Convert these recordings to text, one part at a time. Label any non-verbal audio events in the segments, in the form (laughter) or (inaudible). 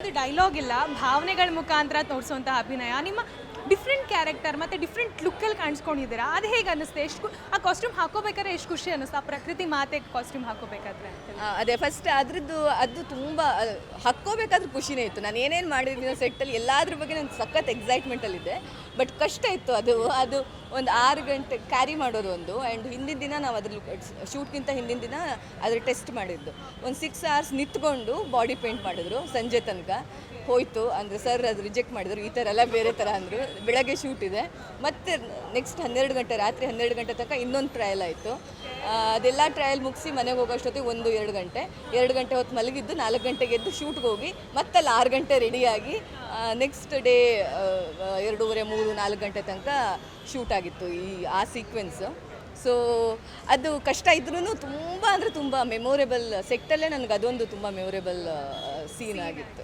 Dialogue ಇಲ್ಲ ಭಾವನೆಗಳ ಮುಖಾಂತರ ತೋರಿಸುವಂತಹ ಅಭಿನಯ. ನಿಮ್ಮ ಡಿಫ್ರೆಂಟ್ ಕ್ಯಾರೆಕ್ಟರ್ ಮತ್ತು ಡಿಫ್ರೆಂಟ್ ಲುಕ್ಕಲ್ಲಿ ಕಾಣಿಸ್ಕೊಂಡಿದ್ದೀರಾ? ಅದು ಹೇಗೆ ಅನ್ನಿಸ್ತೆ? ಎಷ್ಟು ಆ ಕಾಸ್ಟ್ಯೂಮ್ ಹಾಕೋಬೇಕಾದ್ರೆ ಎಷ್ಟು ಖುಷಿ ಅನ್ನಿಸ್ತಾ? ಪ್ರಕೃತಿ ಮಾತೆ ಕಾಸ್ಟ್ಯೂಮ್ ಹಾಕೋಬೇಕಾದ್ರೆ ಆ, ಅದೇ ಫಸ್ಟ್ ಅದ್ರದ್ದು ಅದು ತುಂಬ ಹಾಕ್ಕೋಬೇಕಾದ್ರೆ ಖುಷಿನೇ ಇತ್ತು. ನಾನು ಏನೇನು ಮಾಡಿದ್ದೀನಿ ಸೆಟ್ಟಲ್ಲಿ ಎಲ್ಲಾದ್ರ ಬಗ್ಗೆ ನಾನು ಸಖತ್ ಎಕ್ಸೈಟ್ಮೆಂಟಲ್ಲಿದ್ದೆ ಬಟ್ ಕಷ್ಟ ಇತ್ತು ಅದು. ಅದು ಒಂದು ಆರು ಗಂಟೆ ಕ್ಯಾರಿ ಮಾಡೋದು ಒಂದು. ಆ್ಯಂಡ್ ಹಿಂದಿನ ದಿನ ನಾವು ಅದ್ರ ಶೂಟ್ಗಿಂತ ಹಿಂದಿನ ದಿನ ಅದ್ರ ಟೆಸ್ಟ್ ಮಾಡಿದ್ದು. ಒಂದು ಸಿಕ್ಸ್ ಅವರ್ಸ್ ನಿಂತ್ಕೊಂಡು ಬಾಡಿ ಪೇಂಟ್ ಮಾಡಿದ್ರು ಸಂಜೆ ತನಕ. ಹೋಯ್ತು. ಅಂದರೆ ಸರ್ ಅದು ರಿಜೆಕ್ಟ್ ಮಾಡಿದ್ರು. ಈ ಥರ ಎಲ್ಲ ಬೇರೆ ಥರ ಅಂದರು. ಬೆಳಗ್ಗೆ ಶೂಟ್ ಇದೆ. ಮತ್ತೆ ನೆಕ್ಸ್ಟ್ ಹನ್ನೆರಡು ಗಂಟೆ, ರಾತ್ರಿ ಹನ್ನೆರಡು ಗಂಟೆ ತನಕ ಇನ್ನೊಂದು ಟ್ರಯಲ್ ಆಯಿತು. ಅದೆಲ್ಲ ಟ್ರಯಲ್ ಮುಗಿಸಿ ಮನೆಗೆ ಹೋಗೋಷ್ಟೊತ್ತಿಗೆ ಒಂದು, ಎರಡು ಗಂಟೆ. ಎರಡು ಗಂಟೆ ಹೊತ್ತು ಮಲಗಿದ್ದು ನಾಲ್ಕು ಗಂಟೆಗೆ ಎದ್ದು ಶೂಟ್ಗೆ ಹೋಗಿ ಮತ್ತಲ್ಲಿ ಆರು ಗಂಟೆ ರೆಡಿಯಾಗಿ ನೆಕ್ಸ್ಟ್ ಡೇ ಎರಡೂವರೆ, ಮೂರು, ನಾಲ್ಕು ಗಂಟೆ ತನಕ ಶೂಟ್ ಆಗಿತ್ತು ಈ, ಆ ಸೀಕ್ವೆನ್ಸು ಸೊ ಅದು ಕಷ್ಟ ಇದ್ರೂ ತುಂಬ ಅಂದರೆ ತುಂಬ ಮೆಮೊರೇಬಲ್ ಸೆಟ್ಟಲ್ಲೇ ನನಗೆ ಅದೊಂದು ತುಂಬ ಮೆಮೊರೇಬಲ್ ಸೀನ್ ಆಗಿತ್ತು.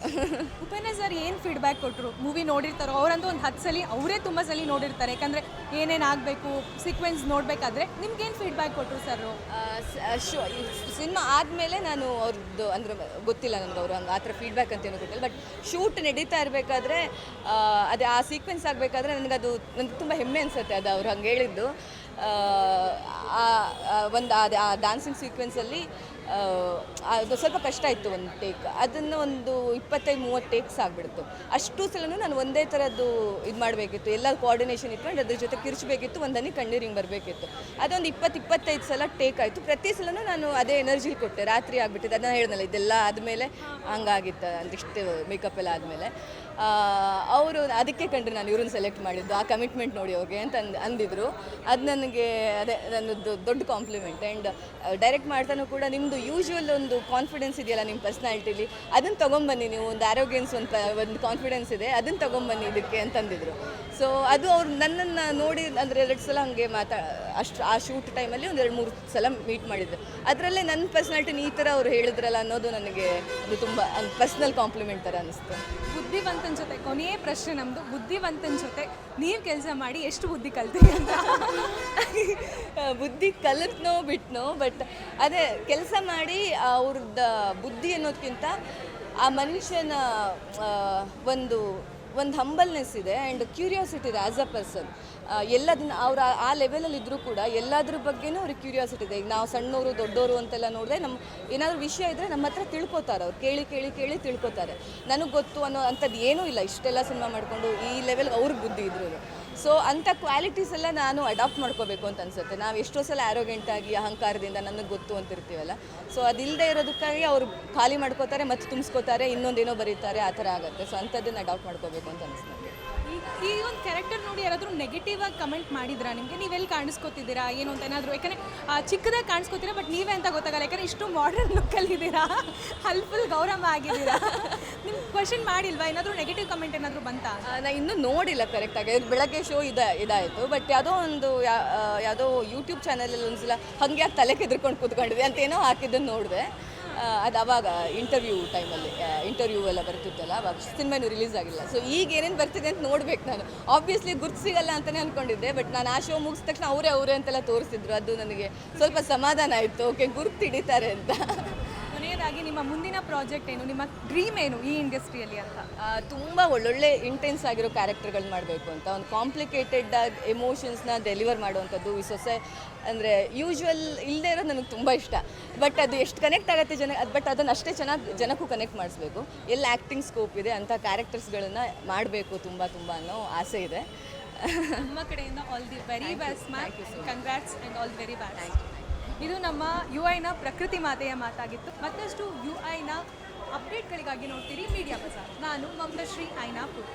ಉಪೇಂದ್ರ ಸರ್ ಏನು ಫೀಡ್ಬ್ಯಾಕ್ ಕೊಟ್ಟರು ಮೂವಿ ನೋಡಿರ್ತಾರೋ ಅವರಂತೂ ಒಂದು ಹತ್ತು ಸಲ ಅವರೇ ತುಂಬ ಸಲ ನೋಡಿರ್ತಾರೆ. ಯಾಕಂದರೆ ಏನೇನು ಆಗಬೇಕು ಸೀಕ್ವೆನ್ಸ್ ನೋಡಬೇಕಾದ್ರೆ ನಿಮ್ಗೇನು ಫೀಡ್ಬ್ಯಾಕ್ ಕೊಟ್ಟರು ಸರ್ ಸಿನಿಮಾ ಆದಮೇಲೆ ನಾನು ಅವ್ರದ್ದು ಅಂದರೆ ಗೊತ್ತಿಲ್ಲ ನನಗೆ ಅವರು ಹಂಗೆ ಆ ಥರ ಫೀಡ್ಬ್ಯಾಕ್ ಅಂತ ಏನೂ ಕೊಟ್ಟಿಲ್ಲ ಬಟ್ ಶೂಟ್ ನಡೀತಾ ಇರಬೇಕಾದ್ರೆ ಅದೇ ಆ ಸೀಕ್ವೆನ್ಸ್ ಆಗಬೇಕಾದ್ರೆ ನನಗದು ನನಗೆ ತುಂಬ ಹೆಮ್ಮೆ ಅನಿಸುತ್ತೆ ಅದು ಅವ್ರು ಹಂಗೆ ಹೇಳಿದ್ದು. ಒಂದು ಅದೇ ಆ ಡ್ಯಾನ್ಸಿಂಗ್ ಸೀಕ್ವೆನ್ಸಲ್ಲಿ ಅದು ಸ್ವಲ್ಪ ಕಷ್ಟ ಇತ್ತು ಒಂದು ಟೇಕ್ ಅದನ್ನು ಒಂದು ಇಪ್ಪತ್ತೈದು, ಮೂವತ್ತು ಟೇಕ್ಸ್ ಆಗಿಬಿಡ್ತು. ಅಷ್ಟು ಸಲನೂ ನಾನು ಒಂದೇ ಥರದ್ದು ಇದು ಮಾಡಬೇಕಿತ್ತು. ಎಲ್ಲ ಕೋಆರ್ಡಿನೇಷನ್ ಇಟ್ಕೊಂಡು ಅದ್ರ ಜೊತೆ ಕಿರ್ಚಬೇಕಿತ್ತು, ಒಂದು ಹನಿ ಕಣ್ಣೀರು ಹಿಂಗೆ ಬರಬೇಕಿತ್ತು. ಅದೊಂದು ಇಪ್ಪತ್ತು, ಇಪ್ಪತ್ತೈದು ಸಲ ಟೇಕ್ ಆಯಿತು. ಪ್ರತಿ ಸಲನೂ ನಾನು ಅದೇ ಎನರ್ಜಿ ಕೊಟ್ಟೆ. ರಾತ್ರಿ ಆಗಿಬಿಟ್ಟಿದೆ. ಅದನ್ನ ಹೇಳಿದ್ನಲ್ಲ, ಇದೆಲ್ಲ ಆದಮೇಲೆ ಹಂಗಾಗಿತ್ತು. ಅಂದಿಷ್ಟು ಮೇಕಪ್ ಎಲ್ಲ ಆದಮೇಲೆ. ಅವರು ಅದಕ್ಕೆ ಕಂಡು ನಾನು ಇವ್ರನ್ನ ಸೆಲೆಕ್ಟ್ ಮಾಡಿದ್ದು. ಆ ಕಮಿಟ್ಮೆಂಟ್ ನೋಡಿ ಹೋಗಿ ಅಂತ ಅಂದ್, ಅಂದಿದ್ರು. ಅದು ನನಗೆ ಅದೇ ನನ್ನದು ದೊಡ್ಡ ಕಾಂಪ್ಲಿಮೆಂಟ್ ಆ್ಯಂಡ್ ಡೈರೆಕ್ಟ್ ಮಾಡ್ತಾನೂ ಕೂಡ ನಿಮ್ಮದು ಯೂಶ್ವಲ್ ಒಂದು ಕಾನ್ಫಿಡೆನ್ಸ್ ಇದೆಯಲ್ಲ ನಿಮ್ಮ ಪರ್ಸ್ನಾಲಿಟಿಲಿ ಅದನ್ನು ತೊಗೊಂಬನ್ನಿ ನೀವು ಒಂದು ಆರೋಗ್ಯನ್ಸ್ ಒಂದು ಒಂದು ಕಾನ್ಫಿಡೆನ್ಸ್ ಇದೆ ಅದನ್ನು ತೊಗೊಂಬನ್ನಿ ಇದಕ್ಕೆ ಅಂತಂದಿದ್ರು. ಸೊ ಅದು ಅವ್ರು ನನ್ನನ್ನು ನೋಡಿ ಅಂದರೆ ಎರಡು ಸಲ ಹಾಗೆ ಮಾತಾ ಅಷ್ಟು ಆ ಶೂಟ್ ಟೈಮಲ್ಲಿ ಒಂದು ಎರಡು ಮೂರು ಸಲ ಮೀಟ್ ಮಾಡಿದ್ರು. ಅದರಲ್ಲೇ ನನ್ನ ಪರ್ಸ್ನಾಲಿಟಿನ ಈ ಥರ ಅವ್ರು ಹೇಳಿದ್ರಲ್ಲ ಅನ್ನೋದು ನನಗೆ ಅದು ತುಂಬ ಪರ್ಸ್ನಲ್ ಕಾಂಪ್ಲಿಮೆಂಟ್ ಥರ ಅನಿಸ್ತು ಬುದ್ಧಿವಂತನ ಜೊತೆ ಕೊನೆಯ ಪ್ರಶ್ನೆ ನಮ್ಮದು ಬುದ್ಧಿವಂತನ ಜೊತೆ ನೀವು ಕೆಲಸ ಮಾಡಿ ಎಷ್ಟು ಬುದ್ಧಿ ಕಲ್ತೀರಿ ಅಂತ. (laughs) ಬುದ್ಧಿ ಕಲಿತ್ನೋ ಬಿಟ್ನೋ ಬಟ್ ಅದೇ ಕೆಲಸ ಮಾಡಿ ಅವ್ರದ್ದು ಬುದ್ಧಿ ಅನ್ನೋದಕ್ಕಿಂತ ಆ ಮನುಷ್ಯನ ಒಂದು ಒಂದು ಹಂಬಲ್ನೆಸ್ ಇದೆ ಆ್ಯಂಡ್ ಕ್ಯೂರಿಯಾಸಿಟಿ ಇದೆ ಆ್ಯಸ್ ಅ ಪರ್ಸನ್ ಎಲ್ಲದನ್ನ ಅವ್ರು ಆ- ಲೆವೆಲಲ್ಲಿ ಇದ್ದರೂ ಕೂಡ ಎಲ್ಲದ್ರ ಬಗ್ಗೆನೂ ಅವ್ರಿಗೆ ಕ್ಯೂರಿಯಾಸಿಟಿ ಇದೆ. ಈಗ ನಾವು ಸಣ್ಣವರು ದೊಡ್ಡವರು ಅಂತೆಲ್ಲ ನೋಡಿದ್ರೆ ನಮ್ಮ ಏನಾದರೂ ವಿಷಯ ಇದ್ದರೆ ನಮ್ಮ ಹತ್ರ ತಿಳ್ಕೊತಾರೆ ಅವ್ರು. ಕೇಳಿ ಕೇಳಿ ಕೇಳಿ ತಿಳ್ಕೊತಾರೆ. ನನಗೆ ಗೊತ್ತು ಅನ್ನೋ ಅಂಥದ್ದು ಏನೂ ಇಲ್ಲ. ಇಷ್ಟೆಲ್ಲ ಸಿನಿಮಾ ಮಾಡಿಕೊಂಡು ಈ ಲೆವೆಲ್ಗೆ ಅವ್ರಿಗೆ ಬುದ್ಧಿ ಇದ್ರು ಸೊ ಅಂಥ ಕ್ವಾಲಿಟೀಸ್ ಎಲ್ಲ ನಾನು ಅಡಾಪ್ಟ್ ಮಾಡ್ಕೋಬೇಕು ಅಂತ ಅನ್ಸುತ್ತೆ. ನಾವು ಎಷ್ಟೋ ಸಲ ಆರೋಗ್ಯಂಟ್ ಆಗಿ, ಅಹಂಕಾರದಿಂದ ನನಗೆ ಗೊತ್ತು ಅಂತಿರ್ತೀವಲ್ಲ ಸೊ ಅದಿಲ್ಲದೆ ಇರೋದಕ್ಕಾಗಿ ಅವರು ಖಾಲಿ ಮಾಡ್ಕೋತಾರೆ ಮತ್ತು ತುಂಬಿಸ್ಕೋತಾರೆ, ಇನ್ನೊಂದೇನೋ ಬರೀತಾರೆ, ಆ ಥರ ಆಗುತ್ತೆ. ಸೊ ಅಂಥದ್ದನ್ನು ಅಡಾಪ್ಟ್ ಮಾಡ್ಕೋಬೇಕು ಅಂತ ಅನ್ಸುತ್ತೆ ನನಗೆ. ಈ ಒಂದು ಕ್ಯಾರೆಕ್ಟರ್ ನೋಡಿ ಯಾರಾದರೂ ನೆಗೆಟಿವ್ ಆಗಿ ಕಮೆಂಟ್ ಮಾಡಿದ್ರಾ? ನಿಮಗೆ ನೀವೆಲ್ಲಿ ಕಾಣಿಸ್ಕೊತಿದ್ದೀರಾ? ಏನು ಅಂತ ಏನಾದರೂ? ಯಾಕಂದರೆ ಚಿಕ್ಕದಾಗಿ ಕಾಣಿಸ್ಕೊತೀರಾ ಬಟ್ ನೀವೇ ಅಂತ ಗೊತ್ತಾಗಲ್ಲ. ಯಾಕಂದರೆ ಇಷ್ಟು ಮಾಡರ್ನ್ ಲುಕ್ಕಲ್ಲಿ ಇದ್ದೀರಾ ಅಲ್ಲಿ ಫುಲ್ ಗೌರವ ಆಗಿದ್ದೀರಾ? ಕ್ವಶನ್ ಮಾಡಿಲ್ವಾ? ಏನಾದರೂ ನೆಗೆಟಿವ್ ಕಮೆಂಟ್ ಏನಾದರೂ ಬಂತಾ? ನಾನು ಇನ್ನೂ ನೋಡಿಲ್ಲ ಕರೆಕ್ಟಾಗಿ ಬೆಳಗ್ಗೆ ಶೋ ಇದ, ಇದಾಯಿತು. ಬಟ್ ಯಾವುದೋ ಒಂದು ಯಾವುದೋ ಯೂಟ್ಯೂಬ್ ಚಾನಲಲ್ಲಿ ಒಂದ್ಸಲ ಹಂಗೆ ಯಾಕೆ ತಲೆ ಕೆದ್ರಿಕೊಂಡು ಕೂತ್ಕೊಂಡ್ವಿ ಅಂತ ಏನೋ ಹಾಕಿದ್ದನ್ನು ನೋಡಿದೆ. ಅದು ಅವಾಗ ಇಂಟರ್ವ್ಯೂ ಟೈಮಲ್ಲಿ ಇಂಟರ್ವ್ಯೂ ಎಲ್ಲ ಬರ್ತಿತ್ತಲ್ಲ, ಅವಾಗ ಸಿನಿಮಾ ಇನ್ನೂ ರಿಲೀಸ್ ಆಗಿಲ್ಲ. ಸೊ ಈಗ ಏನೇನು ಬರ್ತಿದೆ ಅಂತ ನೋಡ್ಬೇಕು ನಾನು. ಆಬ್ವಿಯಸ್ಲಿ ಗುರ್ತು ಸಿಗಲ್ಲ ಅಂತಲೇ ಅಂದ್ಕೊಂಡಿದ್ದೆ ಬಟ್ ನಾನು ಆ ಶೋ ಮುಗಿಸಿದ ತಕ್ಷಣ ಅವರೇ ಅವರೇ ಅಂತೆಲ್ಲ ತೋರಿಸಿದ್ರು. ಅದು ನನಗೆ ಸ್ವಲ್ಪ ಸಮಾಧಾನ ಆಯಿತು. ಓಕೆ ಗುರ್ತು ಹಿಡಿತಾರೆ ಅಂತ. ಕೊನೆಯದಾಗಿ ನಿಮ್ಮ ಮುಂದಿನ ಪ್ರಾಜೆಕ್ಟ್ ಏನು ನಿಮ್ಮ ಡ್ರೀಮ್ ಏನು ಈ ಇಂಡಸ್ಟ್ರಿಯಲ್ಲಿ ಅಂತ? ತುಂಬ ಒಳ್ಳೊಳ್ಳೆ ಇಂಟೆನ್ಸ್ ಆಗಿರೋ ಕ್ಯಾರೆಕ್ಟರ್ಗಳು ಮಾಡಬೇಕು ಅಂತ. ಒಂದು ಕಾಂಪ್ಲಿಕೇಟೆಡ್ ಆಗಿ ಎಮೋಷನ್ಸ್ನ ಡೆಲಿವರ್ ಮಾಡುವಂಥದ್ದು ಈ ಸೊಸೆ ಅಂದರೆ ಯೂಶ್ವಲ್ ಇಲ್ಲದೆ ಇರೋದು ನನಗೆ ತುಂಬ ಇಷ್ಟ. ಬಟ್ ಅದು ಎಷ್ಟು ಕನೆಕ್ಟ್ ಆಗುತ್ತೆ ಜನ ಬಟ್ ಅದನ್ನು ಅಷ್ಟೇ ಚೆನ್ನಾಗಿ ಜನಕ್ಕೂ ಕನೆಕ್ಟ್ ಮಾಡಿಸ್ಬೇಕು. ಎಲ್ಲಿ ಆ್ಯಕ್ಟಿಂಗ್ ಸ್ಕೋಪ್ ಇದೆ ಅಂಥ ಕ್ಯಾರೆಕ್ಟರ್ಸ್ಗಳನ್ನ ಮಾಡಬೇಕು ತುಂಬ ತುಂಬ ಅನ್ನೋ ಆಸೆ ಇದೆ. ನಮ್ಮ ಕಡೆಯಿಂದ all the very best ma'am congrats and all very best ಇದು ನಮ್ಮ ಯು ಐನ ಪ್ರಕೃತಿ ಮಾತೆಯ ಮಾತಾಗಿತ್ತು. ಮತ್ತಷ್ಟು ಯು ಐನ ಅಪ್ಡೇಟ್ಗಳಿಗಾಗಿ ನೋಡ್ತೀರಿ ಮೀಡಿಯಾ ಬಜಾರ್ ನಾನು ಮಮತಾ ಶ್ರೀ ಐನಾಪುರ್